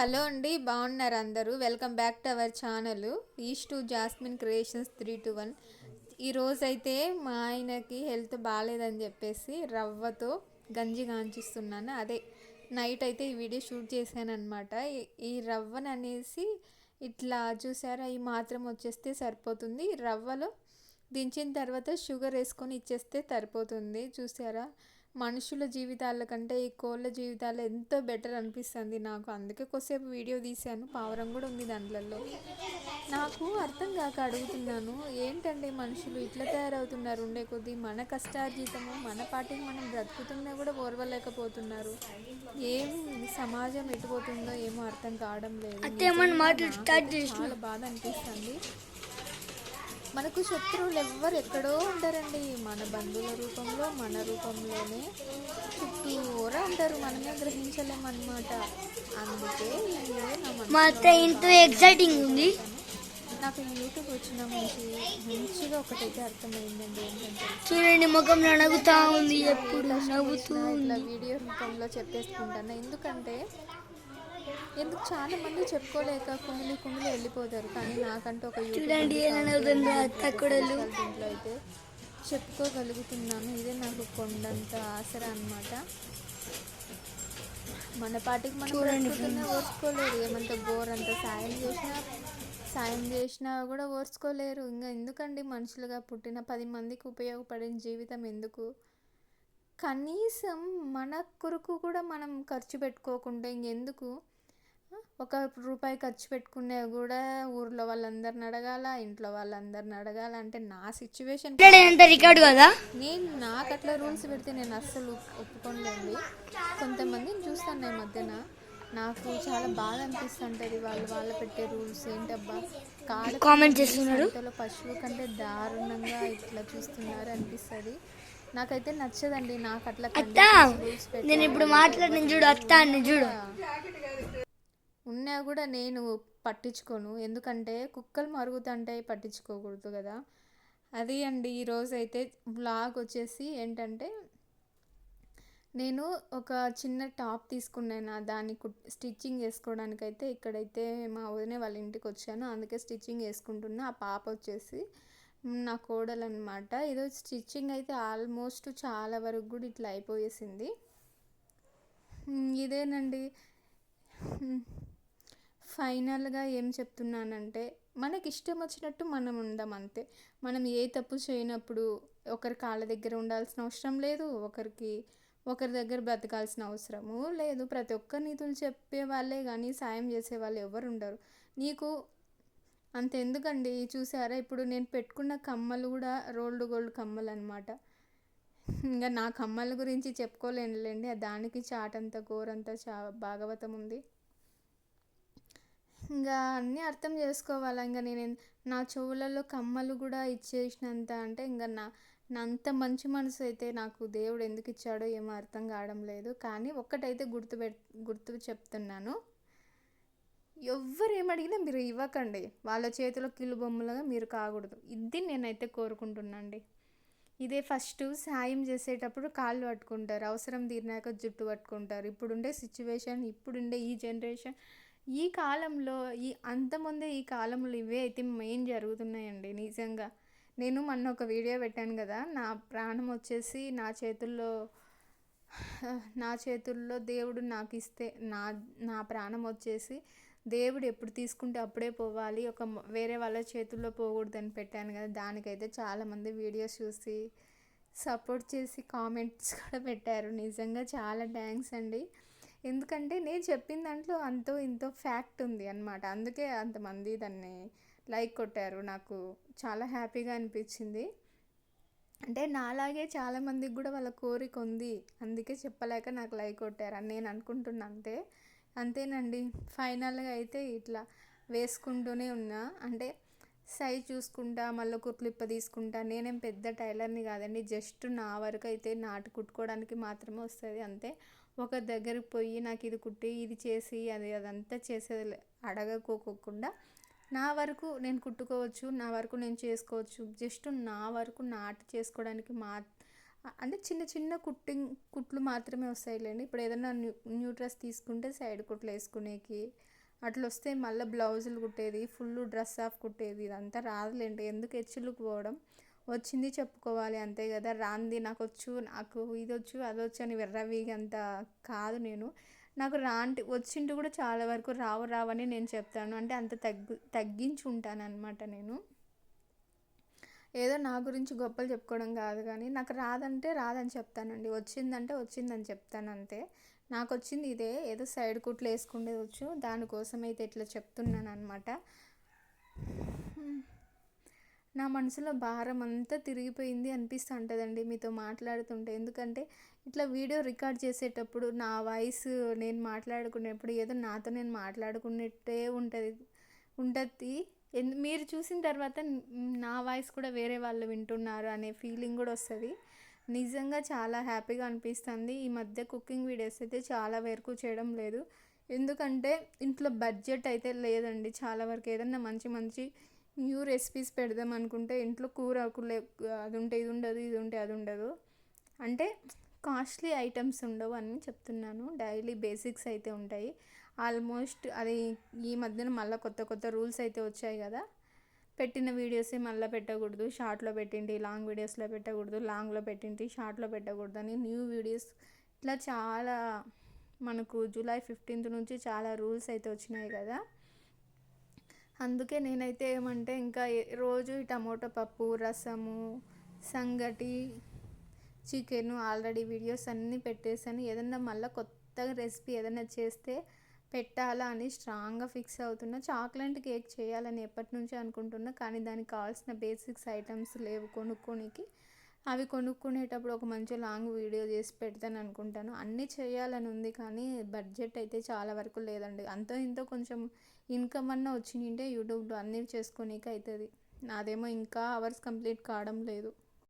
Hello అండి బాగున్నారు అందరూ? Welcome back to our channel east to Jasmine creations three two one. ఈరోజు అయితే మా ఆయనకి హెల్త్ బాగాలేదని చెప్పేసి రవ్వతో గంజి కాంచిస్తున్నాను. అదే నైట్ అయితే ఈ వీడియో షూట్ చేశాను అనమాట ఈ రవ్వను అనేసి ఇట్లా చూసారా ఈ మాత్రం వచ్చేస్తే సరిపోతుంది. రవ్వలో దించిన తర్వాత షుగర్ వేసుకొని ఇచ్చేస్తే సరిపోతుంది. చూసారా? మనుషుల జీవితాల కంటే ఈ కోళ్ళ జీవితాలు ఎంతో బెటర్ అనిపిస్తుంది నాకు. అందుకే కొద్దిసేపు వీడియో తీశాను. పావురం కూడా ఉంది దాంట్లో నాకు అర్థం కాక అడుగుతున్నాను ఏంటండి మనుషులు ఇట్లా తయారవుతున్నారు? ఉండే కొద్దీ మన కష్టార్జితము మన పాటికి మనం బ్రతుకుతున్నా కూడా ఓర్వలేకపోతున్నారు. ఏం సమాజం ఎటుపోతుందో ఏమో అర్థం కావడం లేదు. చాలా బాధ అనిపిస్తుంది. మనకు శత్రువులు ఎవ్వరు ఎక్కడో ఉంటారండి మన బంధువుల రూపంలో మన రూపంలోనే చుట్టూరా ఉంటారు మనమే అందుకే వీడియో నా మనసులో మా ఎంతో ఎగ్జైటింగ్ ఉంది. నాకు యూట్యూబ్ వచ్చిన మంచి మంచిగా ఒకటైతే అర్థమైందండి ఏంటంటే చూడండి ముఖం నవ్వుతా ఉంది ఎప్పుడు నవ్వుతూ ఇట్లా ఉంది. వీడియో రూపంలో చెప్పేసుకుంటాను. ఎందుకంటే ఎందుకు చాలా మంది చెప్పుకోలేక కుమిలి కుమిలి వెళ్ళిపోతారు. కానీ నాకంటూ ఒక చూడండి దీంట్లో అయితే చెప్పుకోగలుగుతున్నాను. ఇదే నాకు కొండంత ఆసరా అన్నమాట. మన పాటికి మనం చూడండి ఓర్చుకోలేరు. ఏమంత బోరంత సాయం చేసినా సాయం చేసినా కూడా ఓర్చుకోలేరు. ఇంకా ఎందుకండి మనుషులుగా పుట్టిన పది మందికి ఉపయోగపడిన జీవితం ఎందుకు? కనీసం మన కొరకు కూడా మనం ఖర్చు పెట్టుకోకుండా ఇంకెందుకు? ఒక రూపాయి ఖర్చు పెట్టుకునే కూడా ఊర్లో వాళ్ళందరిని అడగాల ఇంట్లో వాళ్ళందరిని అడగాల అంటే నా సిచ్యువేషన్ రికార్డు కదా? నేను నాకు అట్లా రూల్స్ పెడితే నేను అస్సలు ఒప్పుకోలేండి కొంతమందిని చూస్తాను ఈ మధ్యన. నాకు చాలా బాధ అనిపిస్తుంటుంది వాళ్ళు వాళ్ళు పెట్టే రూల్స్ ఏంటబ్బా? కాడ కామెంట్ చేస్తున్నారు పశువు కంటే దారుణంగా ఇట్లా చూస్తున్నారు అనిపిస్తుంది. నాకైతే నచ్చదండి నాకు అట్లా నేను ఇప్పుడు మాట్లాడిన చూడు అత్త చూడు. ఉన్నా కూడా నేను పట్టించుకోను. ఎందుకంటే కుక్కలు మరుగుతుంటాయి పట్టించుకోకూడదు కదా. అది అండి ఈరోజు అయితే బ్లాగ్ వచ్చేసి ఏంటంటే నేను ఒక చిన్న టాప్ తీసుకున్నాను. దాన్ని కుట్ స్టిచ్చింగ్ చేసుకోవడానికి అయితే ఇక్కడైతే మా వదిన వాళ్ళ ఇంటికి వచ్చాను. అందుకే స్టిచ్చింగ్ వేసుకుంటున్నా ఆ పాప వచ్చేసి నా కోడలు అనమాట ఏదో స్టిచ్చింగ్ అయితే ఆల్మోస్ట్ చాలా వరకు కూడా ఇట్లా అయిపోయేసింది. ఇదేనండి. ఫైనల్గా ఏం చెప్తున్నానంటే మనకి ఇష్టం వచ్చినట్టు మనం ఉందాం అంతే. మనం ఏ తప్పు చేయనప్పుడు ఒకరి కాళ్ళ దగ్గర ఉండాల్సిన అవసరం లేదు ఒకరికి ఒకరి దగ్గర బ్రతకాల్సిన అవసరము లేదు. ప్రతి ఒక్క నీతులు చెప్పే వాళ్ళే కానీ సాయం చేసే వాళ్ళు ఎవరు ఉండరు నీకు అంత ఎందుకండి చూసారా? ఇప్పుడు నేను పెట్టుకున్న కమ్మలు కూడా రోల్డ్ గోల్డ్ కమ్మలు అనమాట ఇంకా నా కమ్మల గురించి చెప్పుకోలేనులేండి. దానికి చాటంత గోరంత చా భాగవతం ఉంది ఇంకా అన్నీ అర్థం చేసుకోవాలి? ఇంకా నేను నా చెవులలో కమ్మలు కూడా ఇచ్చేసినంత అంటే ఇంకా నా నా అంత మంచి మనసు అయితే నాకు దేవుడు ఎందుకు ఇచ్చాడో ఏమో అర్థం కావడం లేదు. కానీ ఒక్కటైతే గుర్తు పెట్ గుర్తు చెప్తున్నాను. ఎవ్వరు ఏమడిగినా మీరు ఇవ్వకండి. వాళ్ళ చేతిలో కిలు బొమ్మలుగా మీరు కాకూడదు. ఇది నేనైతే కోరుకుంటున్నాండి. ఇదే ఫస్ట్ సాయం చేసేటప్పుడు కాళ్ళు పట్టుకుంటారు. అవసరం తీరినాక జుట్టు పట్టుకుంటారు. ఇప్పుడుండే సిచ్యువేషన్ ఇప్పుడుండే ఈ జనరేషన్ ఈ కాలంలో ఈ అంతముందే ఈ కాలంలో ఇవే అయితే మెయిన్ జరుగుతున్నాయండి నిజంగా. నేను మొన్న ఒక వీడియో పెట్టాను కదా నా ప్రాణం వచ్చేసి నా చేతుల్లో నా చేతుల్లో దేవుడు నాకు ఇస్తే నా నా ప్రాణం వచ్చేసి దేవుడు ఎప్పుడు తీసుకుంటే అప్పుడే పోవాలి ఒక వేరే వాళ్ళ చేతుల్లో పోకూడదని పెట్టాను కదా దానికైతే చాలామంది వీడియోస్ చూసి సపోర్ట్ చేసి కామెంట్స్ కూడా పెట్టారు. నిజంగా చాలా థ్యాంక్స్ అండి. ఎందుకంటే నేను చెప్పిన దాంట్లో అంతో ఇంతో ఫ్యాక్ట్ ఉంది అనమాట అందుకే అంతమంది దాన్ని లైక్ కొట్టారు. నాకు చాలా హ్యాపీగా అనిపించింది. అంటే నాలాగే చాలామందికి కూడా వాళ్ళ కోరిక ఉంది. అందుకే చెప్పలేక నాకు లైక్ కొట్టారు అని నేను అనుకుంటున్నా అంతే. అంతేనండి. ఫైనల్గా అయితే ఇట్లా వేసుకుంటూనే ఉన్నా. అంటే సైజ్ చూసుకుంటా మళ్ళీ కుట్లు ఇప్ప తీసుకుంటా నేనేం పెద్ద టైలర్ని కాదండి జస్ట్ నా వరకు అయితే నాటు కుట్టుకోవడానికి మాత్రమే వస్తుంది అంతే. ఒక దగ్గరికి పోయి నాకు ఇది కుట్టి ఇది చేసి అది అదంతా చేసేది అడగకోకుండా నా వరకు నేను కుట్టుకోవచ్చు నా వరకు నేను చేసుకోవచ్చు జస్ట్ నా వరకు నాటు చేసుకోవడానికి మా అంటే చిన్న చిన్న కుట్టింగ్ కుట్లు మాత్రమే వస్తాయిలేండి. ఇప్పుడు ఏదైనా న్యూ న్యూ డ్రెస్ తీసుకుంటే సైడ్ కుట్లు వేసుకునేకి అట్లా వస్తే మళ్ళీ బ్లౌజులు కుట్టేది ఫుల్ డ్రెస్ ఆఫ్ కుట్టేది ఇదంతా రాదులేండి. ఎందుకు హెచ్చులకు పోవడం? వచ్చింది చెప్పుకోవాలి అంతే కదా. రాంది నాకు వచ్చు నాకు ఇది వచ్చు అది వచ్చు అని వెర్రవీగి అంత కాదు నేను. నాకు రాంటి వచ్చింటి కూడా చాలా వరకు రావు రావని నేను చెప్తాను. అంటే అంత తగ్గు తగ్గించి ఉంటాను అనమాట నేను. ఏదో నా గురించి గొప్పలు చెప్పుకోవడం కాదు కానీ నాకు రాదంటే రాదని చెప్తానండి. వచ్చిందంటే వచ్చిందని చెప్తాను అంతే. నాకు వచ్చింది ఇదే ఏదో సైడ్ కుట్లు వేసుకుండేవచ్చు వచ్చు దానికోసం అయితే ఇట్లా చెప్తున్నాను అనమాట నా మనసులో భారం అంతా తిరిగిపోయింది అనిపిస్తూ ఉంటుందండి మీతో మాట్లాడుతుంటే. ఎందుకంటే ఇట్లా వీడియో రికార్డ్ చేసేటప్పుడు నా వాయిస్ నేను మాట్లాడుకునేప్పుడు ఏదో నాతో నేను మాట్లాడుకున్నట్టే ఉంటుంది ఉంటుంది. ఎందు మీరు చూసిన తర్వాత నా వాయిస్ కూడా వేరే వాళ్ళు వింటున్నారు అనే ఫీలింగ్ కూడా వస్తుంది. నిజంగా చాలా హ్యాపీగా అనిపిస్తుంది. ఈ మధ్య కుకింగ్ వీడియోస్ అయితే చాలా వరకు చేయడం లేదు. ఎందుకంటే ఇంట్లో బడ్జెట్ అయితే లేదండి. చాలా వరకు ఏదన్నా మంచి మంచి న్యూ రెసిపీస్ పెడదాం అనుకుంటే ఇంట్లో కూర లే అది ఉంటే ఇది ఉండదు ఇది ఉంటే అది ఉండదు. అంటే కాస్ట్లీ ఐటమ్స్ ఉండవు అని చెప్తున్నాను. డైలీ బేసిక్స్ అయితే ఉంటాయి. ఆల్మోస్ట్ అది ఈ మధ్యన మళ్ళీ కొత్త కొత్త రూల్స్ అయితే వచ్చాయి కదా. పెట్టిన వీడియోసే మళ్ళీ పెట్టకూడదు. షార్ట్లో పెట్టింటి లాంగ్ వీడియోస్లో పెట్టకూడదు లాంగ్లో పెట్టింటి షార్ట్లో పెట్టకూడదు అని న్యూ వీడియోస్ ఇట్లా చాలా మనకు జూలై ఫిఫ్టీన్త్ నుంచి చాలా రూల్స్ అయితే వచ్చినాయి కదా. అందుకే నేనైతే ఏమంటే ఇంకా ఏ- రోజు ఈ టమోటా పప్పు రసము సంగటి చికెన్ ఆల్రెడీ వీడియోస్ అన్నీ పెట్టేసాను. ఏదన్నా మళ్ళీ కొత్తగా రెసిపీ ఏదైనా చేస్తే పెట్టాలా అని స్ట్రాంగ్గా ఫిక్స్ అవుతున్నా. చాక్లెట్ కేక్ చేయాలని ఎప్పటి నుంచో అనుకుంటున్నా. కానీ దానికి కావాల్సిన బేసిక్స్ ఐటమ్స్ లేవు. కొనుక్కోనికి. అవి కొనుక్కునేటప్పుడు ఒక మంచి లాంగ్ వీడియో చేసి పెడతాను అనుకుంటాను. అన్నీ చేయాలని ఉంది కానీ బడ్జెట్ అయితే చాలా వరకు లేదండి. అంతో ఇంతో కొంచెం ఇన్కమ్ అన్నా వచ్చిందంటే యూట్యూబ్లో అన్నీ చేసుకోనీకి అవుతుంది నాదేమో ఇంకా అవర్స్ కంప్లీట్ కావడం లేదు.